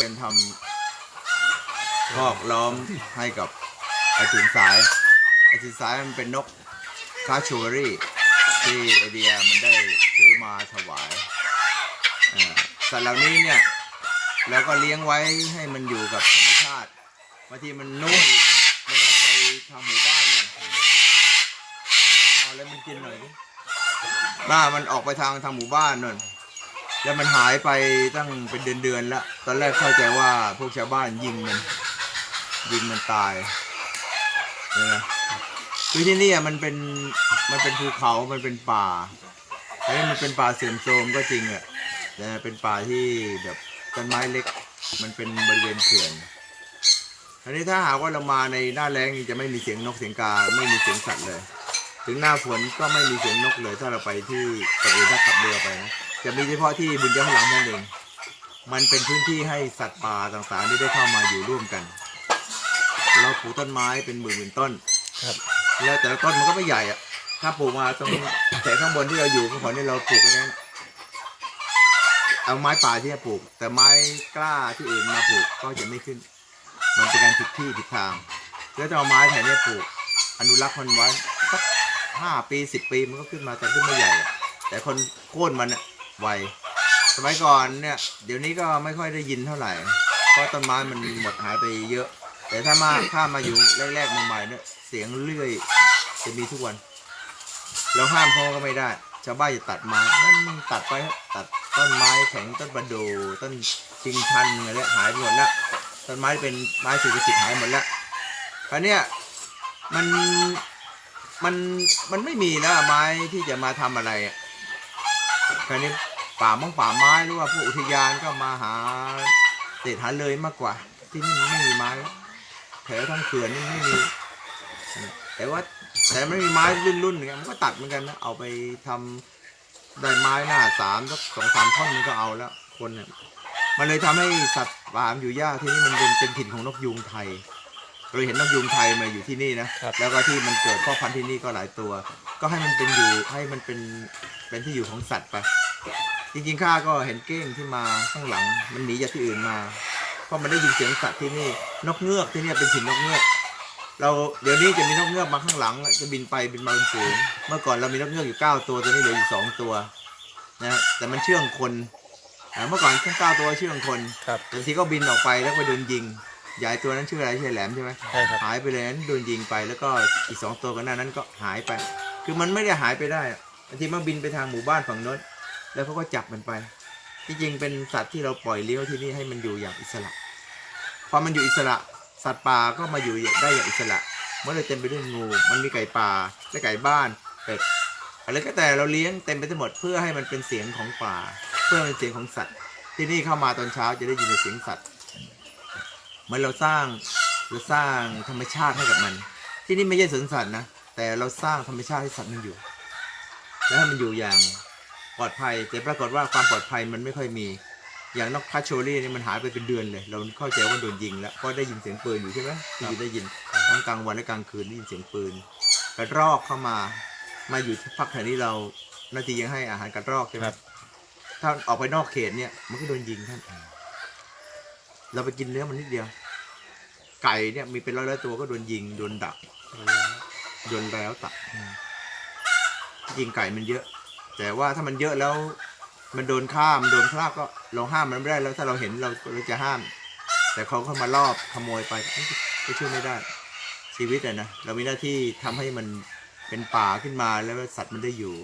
เป็นทำคอกล้อมให้กับไอตื่นสายไอตื่นสายมันเป็นนกคาชูเวอรี่ที่ไอเดียมันได้ซื้อมาถวายอ่าสัตว์เหล่านี้เนี่ยเราก็เลี้ยงไว้ให้มันอยู่กับธรรมชาติบางทีมันนุ่มมันไปทำหมู่บ้านเนี่ยเอาแล้วมันกินหน่อยดิบ้ามันออกไปทางทางหมู่บ้านนั่น แล้วมันหายไปตั้งเป็นเดือนๆแล้ว ตอนแรกเข้าใจว่าพวกชาวบ้านยิงมัน ยิงมันตายนะคือที่นี่อะมันเป็นมันเป็นภูเขามันเป็นป่าแต่มันเป็นป่าเสื่อมโทรมก็จริงอะแต่เป็นป่าที่แบบต้นไม้เล็ก มันเป็นบริเวณเขื่อนอันนี้ถ้าหากว่าเรามาในหน้าแล้งนี่จะไม่มีเสียงนกเสียงกาไม่มีเสียงสัตว์เลย ถึงหน้าฝนก็ไม่มีเสียงนกเลย ถ้าเราไปที่กระเอถ้าขับเรือไปนะ จะมีเฉพาะที่บุญเจ้าหลังนั่นเอง มันเป็นพื้นที่ให้สัตว์ป่าต่างๆที่ได้เข้ามาอยู่ร่วมกัน เราปลูกต้นไม้เป็นหมื่นๆต้น ครับ แล้วแต่ละต้นมันก็ไม่ใหญ่อะถ้าปลูกมาตรงแต่ข้างบนที่เราอยู่ก็ขอนี่เราปลูกกันนั้นเอาไม้ป่าที่จะปลูก แต่ไม้กล้าที่อื่นมาปลูกก็จะไม่ขึ้น มันเป็นการผิดที่ผิดทางแล้วจะเอาไม้แถวเนี้ยปลูก อนุรักษ์มันไว้สักห้าปีสิบปีมันก็ขึ้นมาแต่ขึ้นไม่ใหญ่อะแต่คนโค่นมันอะ ไว สมัยก่อนเนี่ย เดี๋ยวนี้ก็ไม่ค่อยได้ยินเท่าไหร่ เพราะต้นไม้มันหมดหายไปเยอะ แต่ถ้ามาถ้ามาอยู่แรกๆใหม่ๆเนี่ยเสียงเลื่อยจะมีทุกวัน เราห้ามเขาก็ไม่ได้ ชาวบ้านจะตัดไม้นั่นตัดไปเถอะตัดต้นไม้แข็งต้นประดูต้นชิงชันอะไรเนี่ยหายไปหมดละต้นไม้เป็นไม้เศรษฐกิจหายหมดละคราวเนี้ยมันมันมันไม่มีแล้วไม้ที่จะมาทำอะไรอะคราวนี้ ป่ามงป่าไม้หรือว่าพวกอุทยานก็มาหาเศษหาเลยมากกว่า ที่นี่มันไม่มีไม้แล้วแถวทั้งเขื่อนนี่ไม่มี แต่ว่าแต่ไม่มีไม้รุ่นๆอย่างเงี้ยมันก็ตัดเหมือนกันนะเอาไปทำได้ไม้หน้าสามสักสองสามท่อนมันก็เอาแล้วคนเนี่ยมันเลยทำให้สัตว์ป่ามันอยู่ยากที่นี่มันเป็นเป็นถิ่นของนกยูงไทยเราเห็นนกยูงไทยมาอยู่ที่นี่นะครับแล้วก็ที่มันเกิดพ่อพันธุ์ที่นี่ก็หลายตัว ก็ให้มันเป็นอยู่ให้มันเป็นเป็นที่อยู่ของสัตว์ไป จริงๆข้าก็เห็นเก้งที่มาข้างหลัง มันหนีจากที่อื่นมา เพราะมันได้ยินเสียงสัตว์ที่นี่นกเงือกที่เนี่ยเป็นถิ่นนกเงือก เราเดี๋ยวนี้จะมีนกเงือกมาข้างหลัง จะบินไปบินมาเป็นฝูงเมื่อก่อนเรามีนกเงือกอยู่เก้าตัวตอนนี้เหลืออยู่สองตัวนะแต่มันเชื่องคนอ่าเมื่อก่อนทั้งเก้าตัวเชื่องคนครับแต่บางทีก็บินออกไปแล้วก็โดนยิงยายตัวนั้นชื่ออะไรชื่อแหลมใช่ไหมใช่ครับหายไปเลยนั้นโดนยิงไปแล้วก็อีกสองตัวกันหน้านั้นก็หายไป คือมันไม่ได้หายไปได้อะบางทีมันบินไปทางหมู่บ้านฝั่งโน้น แล้วเขาก็จับมันไป ที่จริงเป็นสัตว์ที่เราปล่อยเลี้ยวที่นี่ให้มันอยู่อย่างอิสระ พอมันอยู่อิสระ สัตว์ป่าก็มาอยู่ได้อย่างอิสระ เมื่อเลยเต็มไปด้วยงู มันมีไก่ป่าและไก่บ้านเป็ดอะไรก็แต่เราเลี้ยงเต็มไปทั้งหมดเพื่อให้มันเป็นเสียงของป่า เพื่อให้เป็นเสียงของสัตว์ ที่นี่เข้ามาตอนเช้าจะได้ยินเสียงสัตว์เหมือนเราสร้างเราสร้างธรรมชาติให้กับมัน ที่นี่ไม่ใช่สวนสัตว์นะแต่เราสร้างธรรมชาติให้สัตว์มันอยู่ และให้มันอยู่อย่าง ปลอดภัย แต่ปรากฏว่าความปลอดภัยมันไม่ค่อยมี อย่างนกคาโชลี่นี่มันหายไปเป็นเดือนเลย เราเข้าใจว่าโดนยิงแล้วเพราะได้ยินเสียงปืนอยู่ใช่ไหมที่อยู่ได้ยินทั้งกลางวันและกลางคืนได้ยินเสียงปืนกระรอกเข้ามา มาอยู่ที่พักแถวนี้เรานาทียังให้อาหารกระรอกใช่ไหมครับถ้าออกไปนอกเขตเนี่ยมันก็โดนยิงท่านเราไปกินเนื้อมันนิดเดียว ไก่เนี่ยมีเป็นร้อยๆตัวก็โดนยิงโดนดักโดนแล้วตัดยิงไก่มันเยอะ แต่ว่าถ้ามันเยอะแล้วมันโดนฆ่ามโดนพลากก็เราห้ามมันไม่ได้แล้วถ้าเราเห็นเราเราจะห้าม แต่เขาเข้ามารอบขโมยไปก็ช่วยไม่ได้ ชีวิตอะนะเรามีหน้าที่ทำให้มันเป็นป่าขึ้นมาแล้วสัตว์มันได้อยู่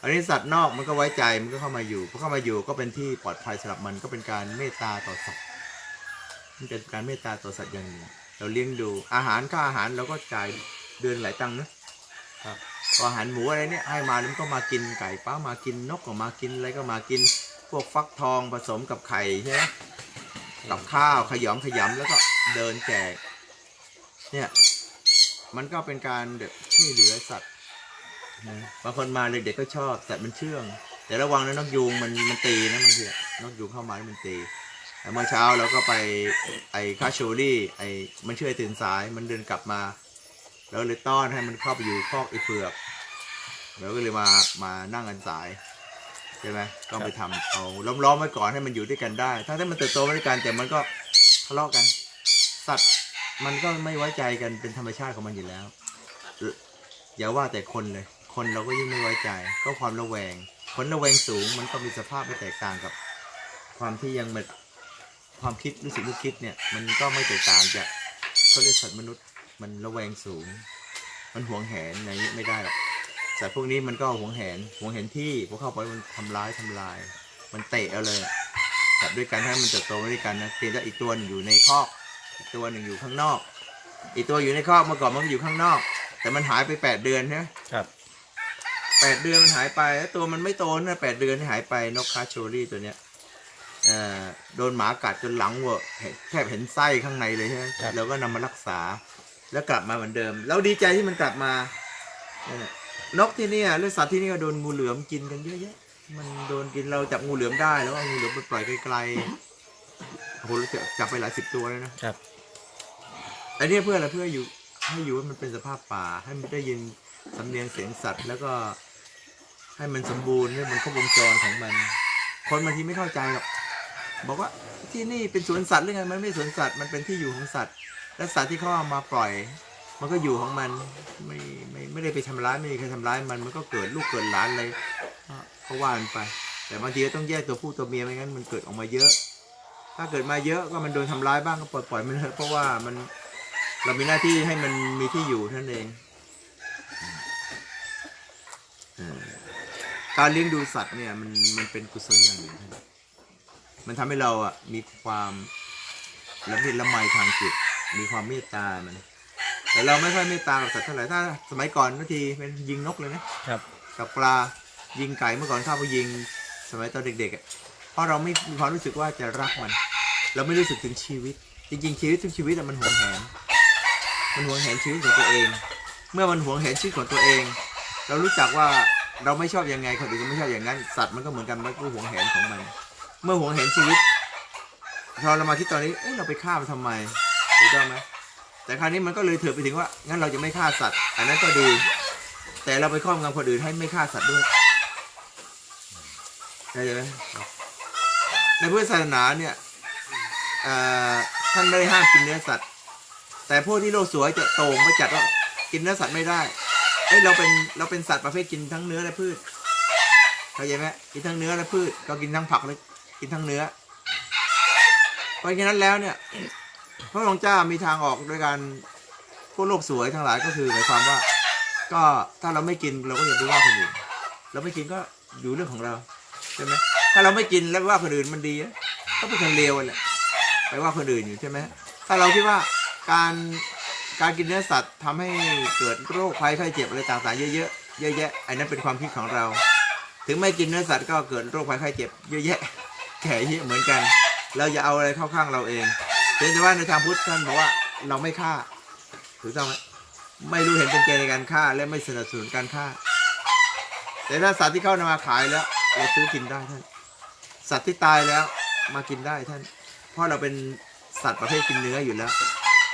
อันนี้สัตว์นอกมันก็ไว้ใจมันก็เข้ามาอยู่พอเข้ามาอยู่ก็เป็นที่ปลอดภัยสำหรับมันก็เป็นการเมตตาต่อสัตว์มันเป็นการเมตตาต่อสัตว์อย่างหนึ่งเราเลี้ยงดูอาหารค่าอาหารเราก็จ่ายเดือนหลายตังค์นะครับ พออาหารหมูอะไรเนี่ยให้มาแล้วมันก็มากินไก่ป้ามากินนกก็มากินอะไรก็มากิน พวกฟักทองผสมกับไข่ใช่ไหมกับข้าวขยำขยำแล้วก็เดินแจก เนี่ยมันก็เป็นการแบบช่วยเหลือสัตว์นะบางคนมาเด็กๆก็ชอบสัตว์มันเชื่อง แต่ระวังนะนกยูงมันมันตีนะบางทีอะนกยูงเข้ามาแล้วมันตีแต่เมื่อเช้าเราก็ไปไอ้คาโชลี่ไอ้มันช่วยตื่นสายมันเดินกลับมา แล้วเลยต้อนให้มันเข้าไปอยู่คอกไอ้เผือก แล้วก็เลยมามานั่งกันสายช่ไหมต้องไปทำเอาล้อมๆไว้ก่อนให้มันอยู่ด้วยกันได้ ถ้าถ้ามันเติบโตมาด้วยกันแต่มันก็ทะเลาะกัน สัตว์มันก็ไม่ไว้ใจกันเป็นธรรมชาติของมันอยู่แล้วเอ่ออย่าว่าแต่คนเลย คนเราก็ยิ่งไม่ไว้ใจ ก็ความระแวงคนระแวงสูงมันก็มีสภาพไม่แตกต่างกับ ความที่ยังมันความคิดรู้สึกนึกคิดเนี่ย มันก็ไม่แตกต่างจากเขาเรียกสัตว์มนุษย์ มันระแวงสูง มันหวงแหนอะไรเงี้ยไม่ได้หรอก สัตว์พวกนี้มันก็หวงแหนหวงแหนที่พอเข้าไปมันทำร้ายทำลาย มันเตะเอาเลยสัตว์ด้วยกันให้มันเติบโตมาด้วยกันนะเพียงแต่อีกตัวหนึ่งอยู่ในคอกอีกตัวหนึ่งอยู่ข้างนอก อีกตัวอยู่ในคอกเมื่อก่อนมันก็อยู่ข้างนอก แต่มันหายไปแปดเดือนใช่ไหมครับแปดเดือนมันหายไปแล้วตัวมันไม่โตนะแปดเดือนที่หายไปนกคาโชรี่ตัวเนี้ยเอ่อโดนหมากัดจนหลังเวอะเห็นแทบเห็นไส้ข้างในเลยใช่ไหมครับเราก็นำมารักษาแล้วกลับมาเหมือนเดิม แล้วดีใจที่มันกลับมา นั่นแหละนกที่เนี่ยหรือสัตว์ที่นี่ก็โดนงูเหลือมกินกันเยอะแยะ มันโดนกินเราจับงูเหลือมได้แล้วเอางูเหลือมไปปล่อยไกลๆโอ้โหเราจับไปหลายสิบตัวเลยนะครับ อันนี้เพื่ออะไรเพื่ออยู่ให้อยู่ให้มันเป็นสภาพป่า ให้มันได้ยินสำเนียงเสียงสัตว์ แล้วก็ ให้มันสมบูรณ์ให้มันครบวงจรของมัน คนบางทีไม่เข้าใจหรอกบอกว่าที่นี่เป็นสวนสัตว์หรือไงมันไม่ใช่สวนสัตว์มันเป็นที่อยู่ของสัตว์ และสัตว์ที่เขาเอามาปล่อย มันก็อยู่ของมันไม่ไม่ไม่ได้ไปทำร้ายไม่มีใครทำร้ายมันมันก็เกิดลูกเกิดหลานอะไรก็ว่านไป แต่บางทีก็ต้องแยกตัวผู้ตัวเมียไม่งั้นมันเกิดออกมาเยอะ ถ้าเกิดมาเยอะก็มันโดนทำร้ายบ้างก็ปล่อยปล่อยมันเถอะเพราะว่ามันเรามีหน้าที่ให้มันมีที่อยู่ท่านเองการเลี้ยงดูสัตว์เนี่ยมันมันเป็นกุศลอย่างหนึ่งมันทำให้เราอะมีความละเมียดละไมทางจิตมีความเมตตามัน แต่เราไม่ค่อยเมตตากับสัตว์เท่าไหร่ถ้าสมัยก่อนนาทีเป็นยิงนกเลยนะครับ กับปลายิงไก่เมื่อก่อนข้าไปยิงสมัยตอนเด็กๆอะเพราะเราไม่มีความรู้สึกว่าจะรักมัน เราไม่รู้สึกถึงชีวิต จริงๆชีวิตทุกชีวิตอะมันหวงแหน มันหวงแหนชีวิตของตัวเอง เมื่อมันหวงแหนชีวิตของตัวเอง เรารู้จักว่าเราไม่ชอบยังไงคนอื่นก็ไม่ชอบอย่างนั้น สัตว์มันก็เหมือนกันมันก็หวงแหนของมัน เมื่อหวงแหนชีวิตพอเรามาคิดตอนนี้เอ้ยเราไปฆ่ามันทำไมถูกต้องไหม แต่คราวนี้มันก็เลยเถื่อนไปถึงว่างั้นเราจะไม่ฆ่าสัตว์ อันนั้นก็ดี แต่เราไปครอบงำคนอื่นให้ไม่ฆ่าสัตว์ด้วยเข้าใจไหมในพุทธศาสนาเนี่ยท่านไม่ได้ห้ามกินเนื้อสัตว์ แต่พวกที่โลกสวยจะโต่งไปจัดว่ากินเนื้อสัตว์ไม่ได้เอ้ยเราเป็นเราเป็นสัตว์ประเภทกินทั้งเนื้อและพืชเข้าใจไหมกินทั้งเนื้อและพืช ก็กินทั้งผักและกินทั้งเนื้อ เพราะฉะนั้นแล้วเนี่ย พระองค์เจ้ามีทางออกโดยการพวกโลกสวยทั้งหลายก็คือหมายความว่า ก็ถ้าเราไม่กินเราก็อย่าไปว่าคนอื่นเราไม่กินก็อยู่เรื่องของเราใช่ไหมถ้าเราไม่กินแล้วไปว่าคนอื่นมันดีก็เป็นคนเลวแหละไปว่าคนอื่นอยู่ใช่ไหมถ้าเราคิดว่าการการกินเนื้อสัตว์ทำให้เกิดโรคภัยไข้เจ็บอะไรต่างๆเยอะๆเยอะแยะอันนั้นเป็นความคิดของเรา ถึงไม่กินเนื้อสัตว์ก็เกิดโรคภัยไข้เจ็บเยอะแยะแก่เยอะเหมือนกัน เราอย่าเอาอะไรเข้าข้างเราเอง เพียงแต่ว่าในทางพุทธท่านบอกว่าเราไม่ฆ่าถูกต้องไหมไม่รู้เห็นเป็นเกณฑ์ในการฆ่าและไม่สนับสนุนการฆ่า แต่ถ้าสัตว์ที่เข้ามาขายแล้วเราซื้อกินได้ท่าน สัตว์ที่ตายแล้วมากินได้ท่าน เพราะเราเป็นสัตว์ประเภทกินเนื้ออยู่แล้ว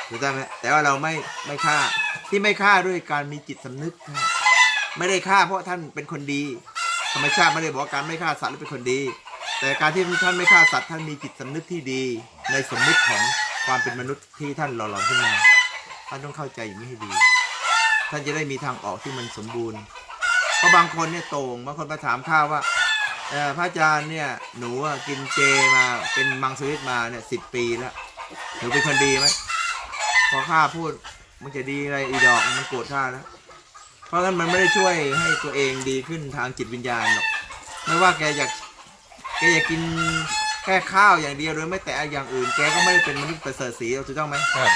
ถูกต้องไหมแต่ว่าเราไม่ไม่ฆ่าที่ไม่ฆ่าด้วยการมีจิตสำนึกไม่ได้ฆ่าเพราะท่านเป็นคนดี ธรรมชาติไม่ได้บอกว่าการไม่ฆ่าสัตว์เป็นคนดี แต่การที่ท่านไม่ฆ่าสัตว์ท่านมีจิตสำนึกที่ดีในสมมุติของความเป็นมนุษย์ที่ท่านหล่อหลอมขึ้นมา ท่านต้องเข้าใจอย่างนี้ให้ดี ท่านจะได้มีทางออกที่มันสมบูรณ์เพราะบางคนเนี่ยโต่งบางคนมาถามข้าว่าพระอาจารย์เนี่ยหนูกินเจมาเป็นมังสวิรัตมาเนี่ยสิบปีแล้วหนูเป็นคนดีไหมพอข้าพูดมันจะดีอะไรอีดอกมันโกรธข้าแล้วเพราะงั้นมันไม่ได้ช่วยให้ตัวเองดีขึ้นทางจิตวิญญาณหรอกไม่ว่าแกอยาก แกอยากกินแค่ข้าวอย่างเดียวโดยไม่แตะอย่างอื่น แกก็ไม่ได้เป็นมนุษย์ประเสริฐสีถูกต้องไหมครับ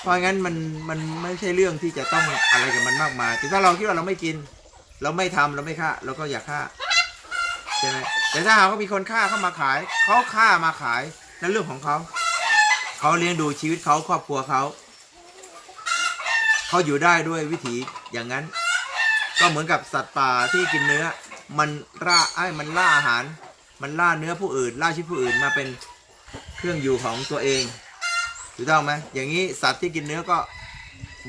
เพราะงั้นมันมันไม่ใช่เรื่องที่จะต้องอะไรกับมันมากมาย แต่ถ้าเราคิดว่าเราไม่กิน เราไม่ทำเราไม่ฆ่าเราก็อย่าฆ่าใช่ไหมแต่ถ้าหากว่ามีคนฆ่าเข้ามาขายเขาฆ่ามาขายนั่นเรื่องของเขาเขาเลี้ยงดูชีวิตเขาครอบครัวเขาเขาอยู่ได้ด้วยวิถีอย่างนั้น ก็เหมือนกับสัตว์ป่าที่กินเนื้อ มันล่าไอ้ยมันล่าอาหาร มันล่าเนื้อผู้อื่น ล่าชีวิตผู้อื่นมาเป็นเครื่องอยู่ของตัวเองถูกต้องไหมอย่างนี้สัตว์ที่กินเนื้อก็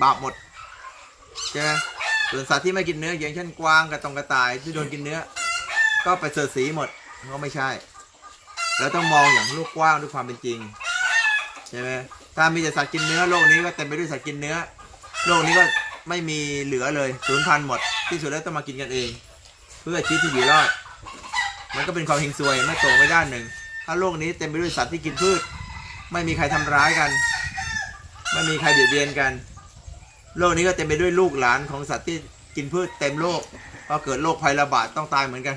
บาปหมดใช่ไหมส่วนสัตว์ที่ไม่กินเนื้ออย่างเช่นกวางกับตองกระต่ายที่โดนกินเนื้อ ก็ไปเสดสีหมดก็ไม่ใช่เราต้องมองอย่างโลกกว้างด้วยความเป็นจริงใช่ไหมถ้ามีแต่สัตว์กินเนื้อโลกนี้ก็เต็มไปด้วยสัตว์กินเนื้อ โลกนี้ก็ไม่มีเหลือเลยสูญพันธุ์หมด ที่สุดแล้วต้องมากินกันเอง เพื่อชีวิตที่อยู่รอด มันก็เป็นความเฮงซวยไม่ตรงไปด้านหนึ่ง ถ้าโลกนี้เต็มไปด้วยสัตว์ที่กินพืช ไม่มีใครทำร้ายกัน ไม่มีใครเบียดเบียนกัน โลกนี้ก็เต็มไปด้วยลูกหลานของสัตว์ที่กินพืชเต็มโลกพอเกิดโรคภัยระบาดต้องตายเหมือนกัน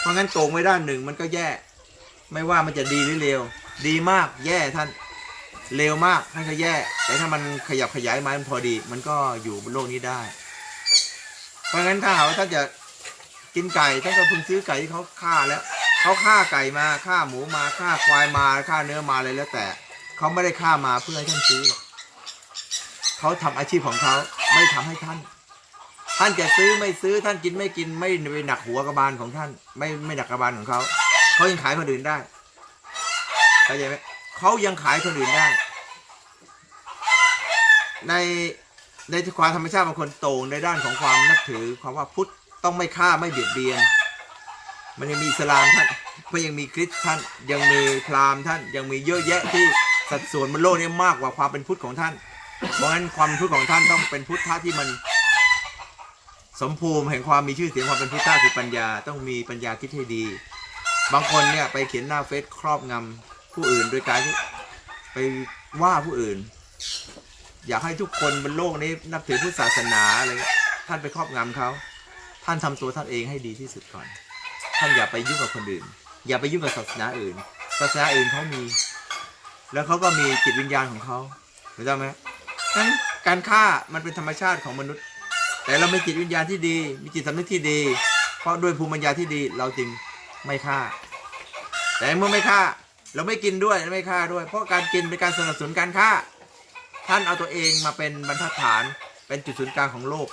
เพราะงั้นโกงไว้ด้านหนึ่งมันก็แย่ ไม่ว่ามันจะดีหรือเลวดีมากแย่ท่านเลวมากท่านก็แย่ แต่ถ้ามันขยับขยายมามันพอดี มันก็อยู่บนโลกนี้ได้ เพราะงั้นถ้าหากว่าท่านจะ กินไก่ท่านก็เพิ่งซื้อไก่ที่เขาฆ่าแล้วเขาฆ่าไก่มาฆ่าหมูมาฆ่าควายมาฆ่าเนื้อมาอะไรแล้วแต่เขาไม่ได้ฆ่ามาเพื่อให้ท่านซื้อหรอกเขาทำอาชีพของเขาไม่ทำให้ท่าน ท่านจะซื้อไม่ซื้อท่านกินไม่กินไม่ไปหนักหัวกระบาลของท่าน ไม่ไม่หนักกระบาลของเขาเขายังขายคนอื่นได้เข้าใจไหมเขายังขายคนอื่นได้ ในในความธรรมชาติบางคนโต่งในด้านของความนับถือความว่าพุทธ ต้องไม่ฆ่าไม่เบียดเบียน มันยังมีอิสลามท่านก็ยังมีคริสต์ท่านยังมีพราหมณ์ท่านยังมีเยอะแยะที่สัดส่วนบนโลกนี้มากกว่าความเป็นพุทธของท่าน เพราะงั้นความพุทธของท่านต้องเป็นพุทธะที่มัน สมภูมิแห่งความมีชื่อเสียงความเป็นพุทธะคือปัญญาต้องมีปัญญาคิดให้ดี บางคนเนี่ยไปเขียนหน้าเฟซครอบงำผู้อื่นโดยการที่ไปว่าผู้อื่น อยากให้ทุกคนบนโลกนี้นับถือพุทธศาสนาอะไรท่านไปครอบงำเขา ท่านทำตัวท่านเองให้ดีที่สุดก่อน ท่านอย่าไปยุ่งกับคนอื่น อย่าไปยุ่งกับศาสนาอื่น ศาสนาอื่นเขามี แล้วเขาก็มีจิตวิญญาณของเขาเข้าใจไหมนั้นการฆ่ามันเป็นธรรมชาติของมนุษย์ แต่เรามีจิตวิญญาณที่ดี มีจิตสำนึกที่ดี เพราะด้วยภูมิปัญญาที่ดีเราจึงไม่ฆ่า แต่เมื่อไม่ฆ่า เราไม่กินด้วยไม่ฆ่าด้วย เพราะการกินเป็นการสนับสนุนการฆ่า ท่านเอาตัวเองมาเป็นบรรทัดฐาน เป็นจุดศูนย์กลางของโลก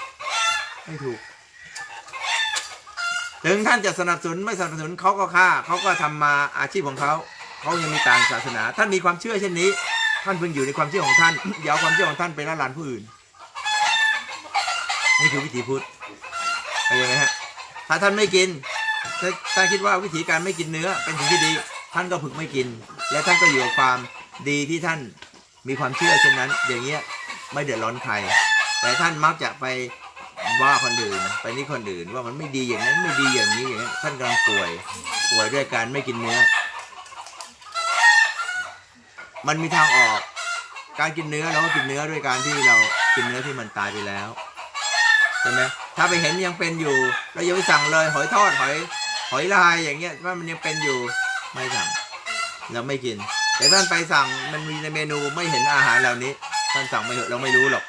ไม่ถูก ถึงท่านจะสนับสนุนไม่สนับสนุนเขาก็ฆ่าเขาก็ทำมาอาชีพของเขาเขายังมีต่างศาสนา ท่านมีความเชื่อเช่นนี้ ท่านพึงอยู่ในความเชื่อของท่านอย่าเอาความเชื่อของท่านไปละลานผู้อื่น นี่คือวิถีพุทธเข้าใจไหมฮะถ้าท่านไม่กินถ้าท่านคิดว่าวิธีการไม่กินเนื้อเป็นสิ่งที่ดี ท่านก็ฝึกไม่กิน และท่านก็อยู่กับความดีที่ท่านมีความเชื่อเช่นนั้น อย่างเงี้ยไม่เดือดร้อนใครแต่ท่านมักจะไป ว่าคนอื่นไปนี่คนอื่นว่ามันไม่ดีอย่างนั้นไม่ดีอย่างนี้อย่างนี้ท่านกำลังป่วยป่วยด้วยการไม่กินเนื้อ มันมีทางออก การกินเนื้อเราก็กินเนื้อด้วยการที่เรากินเนื้อที่มันตายไปแล้วใช่ไหมถ้าไปเห็นยังเป็นอยู่ เราอย่าไปสั่งเลย หอยทอดหอย หอยลายอย่างเงี้ยว่ามันยังเป็นอยู่ไม่สั่งเราไม่กิน แต่ท่านไปสั่งมันมีในเมนูไม่เห็นอาหารเหล่านี้ ท่านสั่งไม่เถอะเราไม่รู้หรอก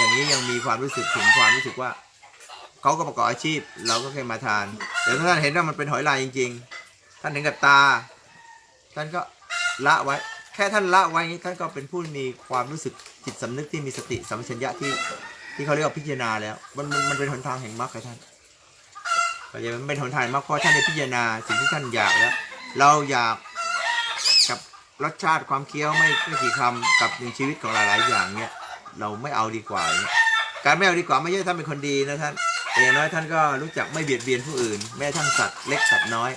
อย่างนี้ยังมีความรู้สึกถึงความรู้สึกว่าเขาก็ประกอบอาชีพ เราก็แค่มาทานแต่ถ้าท่านเห็นว่ามันเป็นหอยลายจริง ๆ ท่านเห็นกับตา ท่านก็ละไว้ แค่ท่านละไว้อย่างนี้ท่านก็เป็นผู้มีความรู้สึกจิตสำนึกที่มีสติสัมปชัญญะที่ที่เขาเรียกว่าพิจารณาแล้ว มันมันเป็นหนทางแห่งมรรคกับท่านเข้าใจไหมมันเป็นหนทางแห่งมรรคเพราะท่านได้พิจารณาสิ่งที่ท่านอยากแล้ว เราอยากกับรสชาติความเคี้ยวไม่ไม่กี่คำกับในชีวิตของหลายๆอย่างเนี่ย เราไม่เอาดีกว่า การไม่เอาดีกว่าไม่ใช่ท่านเป็นคนดีนะท่านแต่อย่างน้อยท่านก็รู้จักไม่เบียดเบียนผู้อื่น แม้ทั้งสัตว์เล็กสัตว์น้อย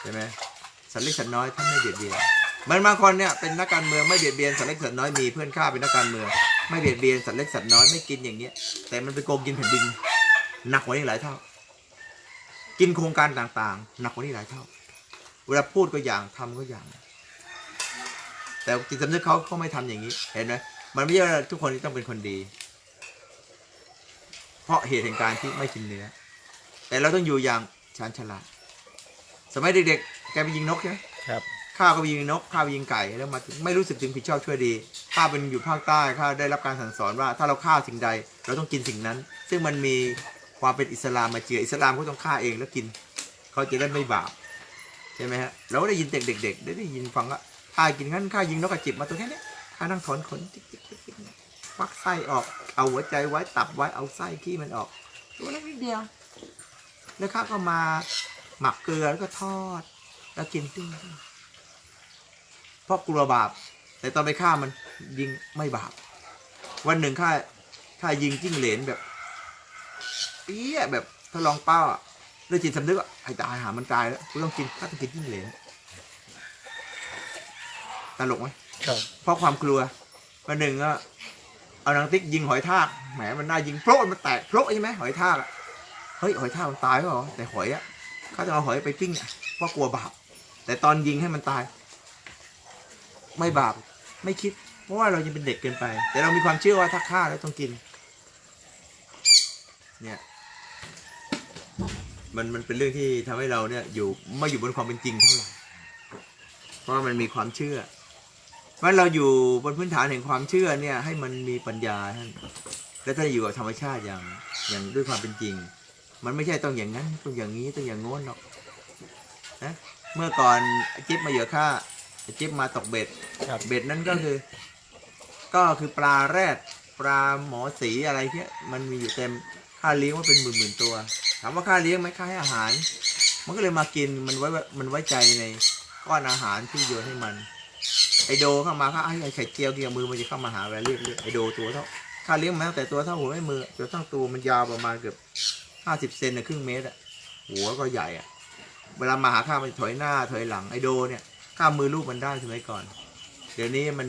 ใช่ไหมสัตว์เล็กสัตว์น้อยท่านไม่เบียดเบียนมันบางคนเนี่ยเป็นนักการเมืองไม่เบียดเบียนสัตว์เล็กสัตว์น้อยมีเพื่อนข้าเป็นนักการเมืองไม่เบียดเบียนสัตว์เล็กสัตว์น้อยไม่กินอย่างเงี้ย แต่มันไปโกงกินแผ่นดินหนักกว่านี้หลายเท่า กินโครงการต่างๆ หนักกว่านี้หลายเท่า เวลาพูดก็อย่างทำก็อย่าง แต่จิตสำนึกเขาเขาไม่ทำอย่างนี้ เห็นไหม มันไม่ใช่ว่าทุกคนที่ต้องเป็นคนดี เพราะเหตุแห่งการที่ไม่กินเนื้อ แต่เราต้องอยู่อย่างชาญฉลาด สมัยเด็กๆ แกไปยิงนกใช่ไหมครับ ข้าก็ไปยิงนก ข้าไปยิงไก่ แล้วมาไม่รู้สึกถึงผิดชอบชั่วดี ข้าเป็นอยู่ภาคใต้ ข้าได้รับการสั่งสอนว่า ถ้าเราฆ่าสิ่งใด เราต้องกินสิ่งนั้น ซึ่งมันมีความเป็นอิสลามมาเจือ อิสลามก็ต้องฆ่าเองแล้วกิน เขาจะได้ไม่บาปใช่ไหมฮะ เราก็ได้ยินเด็กๆได้ได้ยินฟังว่าข้ากินงั้นข้ายิงนกกระจิบมาตัวแค่เนี้ยข้านั่งถอนขนจิ๊ก ฟักไส้ออก เอาหัวใจไว้ตับไว้เอาไส้ขี้มันออก ตัวเล็กนิดเดียว แล้วข้าก็มาหมักเกลือแล้วก็ทอด แล้วกินติ้งเพราะกลัวบาป แต่ตอนไปฆ่ามันยิงไม่บาป วันหนึ่งข้าข้ายิงจิ้งเหลนแบบเปี้ยแบบทดลองเป้าอะด้วยจิตสำนึกว่าไอ้ตายหามันตายแล้วกูต้องกินข้าต้องกินยิ่งเหลวตลกไหมครับเพราะความกลัววันหนึ่งก็ เอานังติ๊กยิงหอยทากแหมมันน่ายิงโพรมันแตกโพรใช่ไหมหอยทากอะเฮ้ยหอยทากมันตายเปล่าแต่หอยอะเขาจะเอาหอยไปปิ้งอะเพราะกลัวบาปแต่ตอนยิงให้มันตาย ไม่บาปไม่คิด เพราะว่าเรายังเป็นเด็กเกินไป แต่เรามีความเชื่อว่าถ้าฆ่าแล้วต้องกิน เนี่ยมันมันเป็นเรื่องที่ทำให้เราเนี่ยอยู่ไม่อยู่บนความเป็นจริงเท่าไหร่เพราะมันมีความเชื่อ เพราะเราอยู่บนพื้นฐานแห่งความเชื่อเนี่ยให้มันมีปัญญาท่านและถ้าอยู่กับธรรมชาติอย่างอย่างด้วยความเป็นจริง มันไม่ใช่ต้องอย่างนั้นต้องอย่างนี้ต้องอย่างโน้นหรอกนะเมื่อก่อนไอ้จิ๊บมาเหยื่อฆ่าไอ้จิ๊บมาตกเบ็ดครับ เบ็ดนั้นก็คือ ก็คือปลาแรดปลาหมอสีอะไรเนี้ยมันมีอยู่เต็มค่าเลี้ยงว่าเป็นหมื่นๆตัวถามว่าค่าเลี้ยงไหมค่าให้อาหาร มันก็เลยมากินมันไว้มันไว้ใจในก้อนอาหารที่โยนให้มัน ไอโดเข้ามาก็ให้ไข่เจียวเกี่ยวมือมันจะเข้ามาหาเวลาเรียกเรียกไอโดตัวเท่าค่าเลี้ยงมาตั้งแต่ตัวเท่าหัวแม่มือจนทั้งตัวมันยาวประมาณเกือบห้าสิบเซนนะครึ่งเมตรอะหัวก็ใหญ่อะเวลามาหาข้ามันถอยหน้าถอยหลังไอโดเนี่ยข้ามมือลูกมันได้สมัยก่อน เดี๋ยวนี้มัน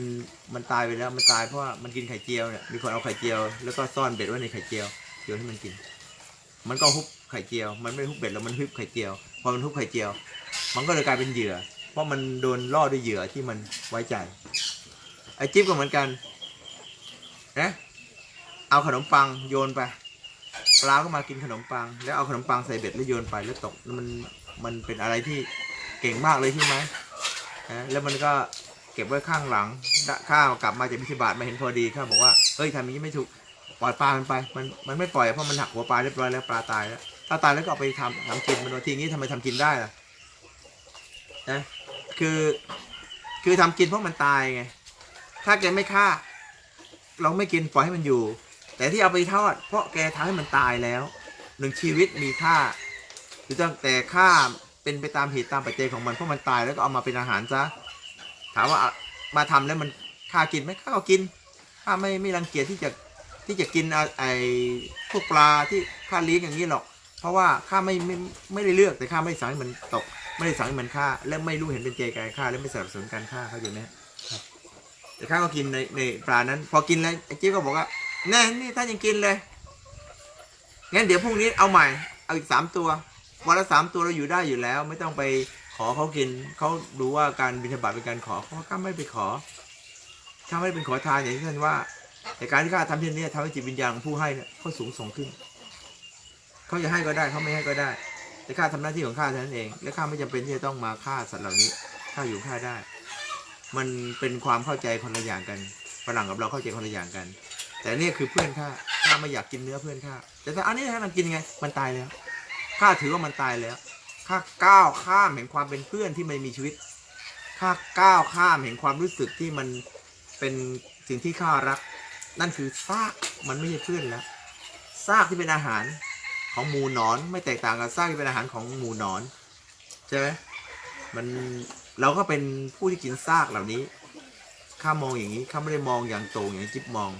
มันตายไปแล้วมันตายเพราะว่ามันกินไข่เจียวเนี่ยมีคนเอาไข่เจียวแล้วก็ซ่อนเบ็ดไว้ในไข่เจียวโยนให้มันกิน มันก็ฮุบไข่เจียว มันไม่ฮุบเบ็ดแล้วมันฮุบไข่เจียว พอมันฮุบไข่เจียว มันก็เลยกลายเป็นเหยื่อ เพราะมันโดนล่อด้วยเหยื่อที่มันไว้ใจ ไอ้จิ๊บก็เหมือนกันนะเอาขนมปังโยนไปปลาก็มากินขนมปัง แล้วเอาขนมปังใส่เบ็ดแล้วโยนไปแล้วตกมันมันเป็นอะไรที่เก่งมากเลยใช่ไหมนะแล้วมันก็เก็บไว้ข้างหลังข้าวกลับมาจากพิธีบาตมาเห็นพอดีข้าบอกว่าเฮ้ยทำอย่างนี้ไม่ถูกปล่อยปลามันไป มันมันไม่ปล่อยเพราะมันหักหัวปลาเรียบร้อยแล้วปลาตายแล้วถ้าตายแล้วก็เอาไปทำทำกินมันบางทีนี้ทำไมทำกินได้ล่ะนะ คือ คือทำกินเพราะมันตายไง ถ้าแกไม่ฆ่า เราไม่กินปล่อยให้มันอยู่ แต่ที่เอาไปทอด เพราะแกทำให้มันตายแล้ว หนึ่งชีวิตมีค่าหรือตั้งแต่ค่าเป็นไปตามเหตุตามปัจจัยของมันเพราะมันตายแล้วก็เอามาเป็นอาหารซะถามว่ามาทำแล้วมันค่ากินไหมข้าก็กินข้าไม่ไม่รังเกียจที่จะที่จะกินไอ้พวกปลาที่ข้าเลี้ยงอย่างนี้หรอก เพราะว่าข้าไม่ไม่ไม่ได้เลือกแต่ข้าไม่สั่งให้มันตก ไม่ได้สั่งให้มันฆ่า และไม่รู้เห็นเป็นเจการฆ่า และไม่สนับสนุนการฆ่าเข้าใจไหมแต่ข้าก็กินในในปลานั้น พอกินแล้วไอ้จิ๊บก็บอกว่าแน่นี่ท่านยังกินเลยงั้นเดี๋ยวพรุ่งนี้เอาใหม่เอาอีกสามตัววันละสามตัวเราอยู่ได้อยู่แล้ว ไม่ต้องไปขอเขากินเขารู้ว่าการบิณฑบาตเป็นการขอเขาข้าไม่ไปขอข้าไม่ได้เป็นขอทานอย่างที่ท่านว่าแต่การที่ข้าทำเช่นนี้ทำให้จิตวิญญาณของผู้ให้เนี่ยเขาสูงส่งขึ้น เขาจะให้ก็ได้เขาไม่ให้ก็ได้ แต่ข้าทำหน้าที่ของข้าเท่านั้นเอง และข้าไม่จำเป็นที่จะต้องมาฆ่าสัตว์เหล่านี้ข้าอยู่ฆ่าได้ มันเป็นความเข้าใจคนละอย่างกันฝรั่งกับเราเข้าใจคนละอย่างกัน แต่เนี่ยคือเพื่อนข้าข้าไม่อยากกินเนื้อเพื่อนข้าแต่ถ้าอันนี้ถ้ามันกินไง มันตายแล้วข้าถือว่ามันตายแล้วข้าก้าวข้ามเห็นความเป็นเพื่อนที่ไม่มีชีวิตข้าก้าวข้ามเห็นความรู้สึกที่มันเป็นสิ่งที่ข้ารัก นั่นคือซากมันไม่ใช่เพื่อนแล้วซากที่เป็นอาหาร ของหมูหนอนไม่แตกต่างกับซากที่เป็นอาหารของหมูหนอนใช่ไหมมันเราก็เป็นผู้ที่กินซากเหล่านี้ข้ามองอย่างนี้ข้าไม่ได้มองอย่างโตรงอย่างจิ๊บมอง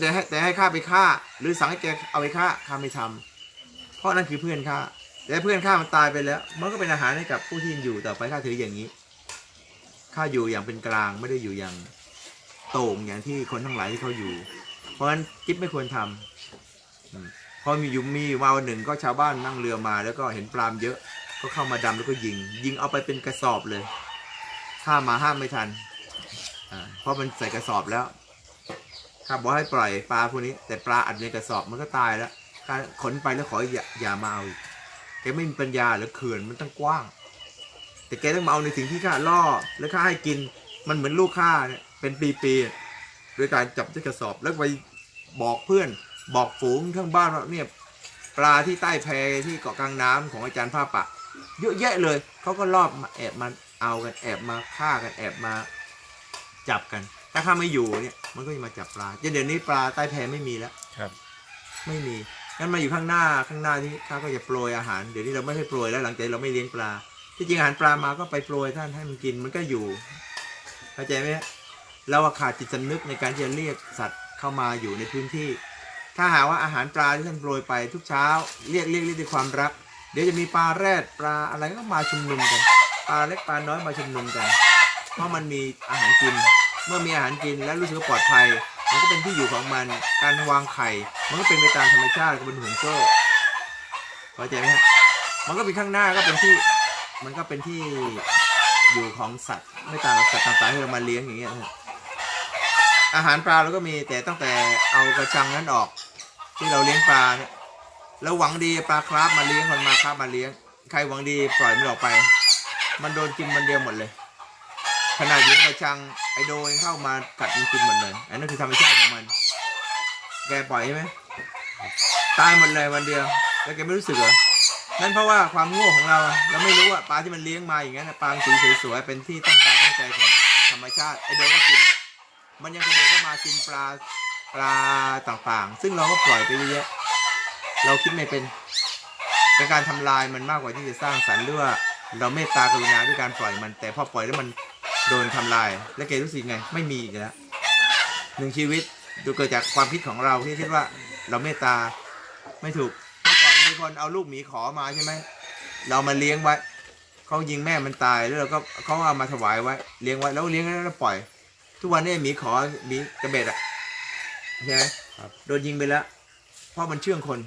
แต่ให้แต่ให้ข้าไปฆ่า หรือสั่งให้แกเอาไปฆ่าข้าไม่ทำเพราะนั่นคือเพื่อนข้าแต่เพื่อนข้ามันตายไปแล้ว มันก็เป็นอาหารให้กับผู้ที่ยังอยู่ต่อไปข้าถืออย่างนี้ข้าอยู่อย่างเป็นกลางไม่ได้อยู่อย่างโต่งอย่างที่คนทั้งหลายที่เขาอยู่ เพราะฉะนั้นจิ๊บไม่ควรทำ พอมีอยู่มีอยู่มาวันหนึ่งก็ชาวบ้านนั่งเรือมา แล้วก็เห็นปลามเยอะ ก็เข้ามาดำแล้วก็ยิง ยิงเอาไปเป็นกระสอบเลยข้ามาห้ามไม่ทันเพราะมันใส่กระสอบแล้วข้าบอกให้ปล่อยปลาพวกนี้ แต่ปลาอัดในกระสอบมันก็ตายแล้วข้าขนไปแล้วขออย่าอย่ามาเอาอีกแกไม่มีปัญญาหรือเขื่อนมันตั้งกว้าง แต่แกต้องมาเอาในสิ่งที่ข้าล่อแล้วข้าให้กินมันเหมือนลูกข้าเนี่ยเป็นปีๆโดยการจับที่กระสอบแล้วไปบอกเพื่อน บอกฝูงข้างบ้านว่าเนี่ยปลาที่ใต้แพที่เกาะกลางน้ำของอาจารย์ผ้าปะเยอะแยะเลยเขาก็รอบมาแอบมาเอากันแอบมาฆ่ากันแอบมาจับกัน ถ้าข้าไม่อยู่เนี่ยมันก็จะมาจับปลาจนเดี๋ยวนี้ปลาใต้แพไม่มีแล้วครับ ไม่มีงั้นมาอยู่ข้างหน้าข้างหน้าที่ข้าก็จะโปรยอาหารเดี๋ยวนี้เราไม่ให้โปรยแล้วหลังจากเราไม่เลี้ยงปลา ที่จริงอาหารปลามาก็ไปโปรยท่านให้มันกินมันก็อยู่เข้าใจไหมฮะเราอะขาดจิตสำนึกในการที่จะเรียกสัตว์เข้ามาอยู่ในพื้นที่ ถ้าหากว่าอาหารปลาที่ท่านโปรยไปทุกเช้า เรียกเรียกเรียกด้วยความรัก เดี๋ยวจะมีปลาแรดปลาอะไรก็มาชุมนุมกันปลาเล็กปลาน้อยมาชุมนุมกัน เพราะมันมีอาหารกิน เมื่อมีอาหารกินแล้วรู้สึกปลอดภัย มันก็เป็นที่อยู่ของมัน การวางไข่ มันก็เป็นไปตามธรรมชาติก็เป็นห่วงโซ่เข้าใจไหมฮะมันก็เป็นข้างหน้าก็เป็นที่ มันก็เป็นที่อยู่ของสัตว์ ไม่ต่างกับสัตว์ต่างๆที่เรามาเลี้ยงอย่างเงี้ยอาหารปลาเราก็มีแต่ตั้งแต่เอากระชังนั้นออก ที่เราเลี้ยงปลาเนี่ยแล้วหวังดีปลาคราฟมาเลี้ยงมันมาคราฟมาเลี้ยง ใครหวังดีปล่อยมันออกไป มันโดนกินมันเดียวหมดเลย ขนาดยิงกระชังไอโดนเข้ามากัดมันกินหมดเลยอันนั้นคือธรรมชาติของมัน แกปล่อยใช่ไหมตายหมดเลยวันเดียว แล้วแกไม่รู้สึกเหรอนั่นเพราะว่าความโง่ของเราเราไม่รู้ว่าปลาที่มันเลี้ยงมาอย่างนั้นปลาสีสวยๆเป็นที่ต้องการตั้งใจของธรรมชาติไอโดนก็กิน มันยังกระโดดเข้ามากินปลา ปลาต่างๆ ซึ่งเราก็ปล่อยไปเยอะๆเราคิดไม่เป็นเป็นการทำลายมันมากกว่าที่จะสร้างสรรค์หรือว่าเราเมตตากรุณาด้วยการปล่อยมัน แต่พอปล่อยแล้วมันโดนทำลาย แล้วแกรู้สึกไง ไม่มีอีกแล้วหนึ่งชีวิตดูเกิดจากความคิดของเราที่คิดว่าเราเมตตาไม่ถูกเมื่อก่อนมีคนเอาลูกหมีขอมาใช่ไหมเรามาเลี้ยงไว้เขายิงแม่มันตายแล้วเราก็เขาเอามาถวายไว้เลี้ยงไว้แล้วเลี้ยงแล้วปล่อย ทุกวันนี้หมีขอหมีกระเบ็ดอะ ใช่ไหมครับ โดนยิงไปแล้ว เพราะมันเชื่องคน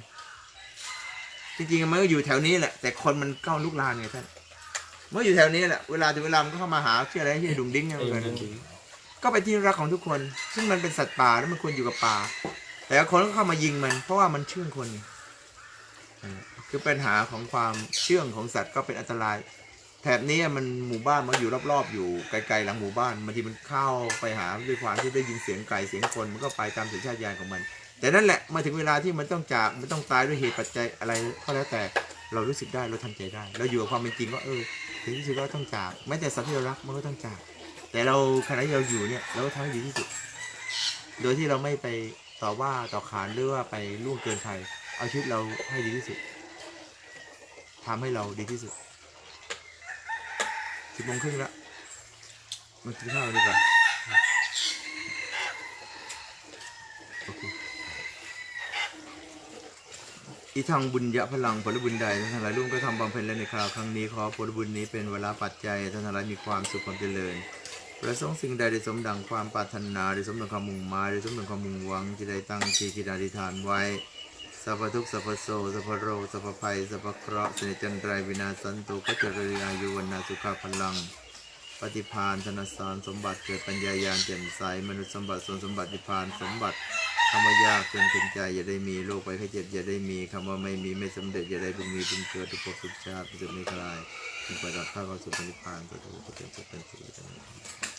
จริงๆมันก็อยู่แถวนี้แหละ แต่คนมันเข้าลุกลานไงท่านเมื่ออยู่แถวนี้แหละเวลาถึงเวลามันก็เข้ามาหาชื่ออะไรชื่อดุงดิ้งเนี่ยไอ้เหมือนมักันนดีก็เป็นที่รักของทุกคน ซึ่งมันเป็นสัตว์ป่าแล้วมันควรอยู่กับป่า แต่คนก็เข้ามายิงมัน เพราะว่ามันเชื่องคนไงอืมคือปัญหาของความเชื่องของสัตว์ก็เป็นอันตราย แถบนี้มันหมู่บ้านมันอยู่รอบๆ อยู่ไกลๆหลังหมู่บ้านบางทีมันเข้าไปหาด้วยความที่ได้ยินเสียงไก่เสียงคนมันก็ไปตามสัญชาตญาณของมัน แต่นั่นแหละมาถึงเวลาที่มันต้องจากมันต้องตายด้วยเหตุปัจจัยอะไรก็แล้วแต่เรารู้สึกได้เราทำใจได้เราอยู่กับความเป็นจริงว่าเออถึงที่สุดก็ต้องจากแม้แต่สัตว์ที่เรารักมันก็ต้องจาก แต่เราขณะที่เราอยู่เนี่ยเราก็ทำให้ดีที่สุด โดยที่เราไม่ไปต่อว่าต่อขานหรือว่าไปล่วงเกินใครเอาชีวิตเราให้ดีที่สุดทำให้เราดีที่สุด สิบโมงครึ่งแล้วมากินข้าวดีกว่าโอเคอีทางบุญยะพลังผลบุญใดท่านทั้งหลายร่วมก็ทำบำเพ็ญแล้วในคราวครั้งนี้ขอผลบุญนี้เป็นเวลาปัจจัยท่านทั้งหลายมีความสุขความเจริญประสงค์สิ่งใดได้สมดังความปรารถนาได้สมดังความมุ่งหมายได้สมดังความมุ่งหวังที่ได้ตั้งจิตที่ได้อธิษฐานไว้ สัพพทุกสัพพโสสัพพโรสัพพภัยสัพพเคราะห์สนิจันไรวินาศสันตุก็จะริอายุวันนาสุขพลัง ปฏิพานธนสารสมบัติเกิดปัญญายาณแจ่มใสมนุษย์สมบัติส่วนสมบัตินิพานสมบัติคำว่ายากเกินเป็นใจอย่าได้มีโรคไปแค่เจ็บอย่าได้มีคำว่าไม่มีไม่สำเร็จอย่าได้เพิ่งมีเพิ่งเกิดทุกภพทุกชาติจะไม่คลายจึงไปรับข้าเข้าสู่นิพพานก็จะเป็นสุขเป็นสุข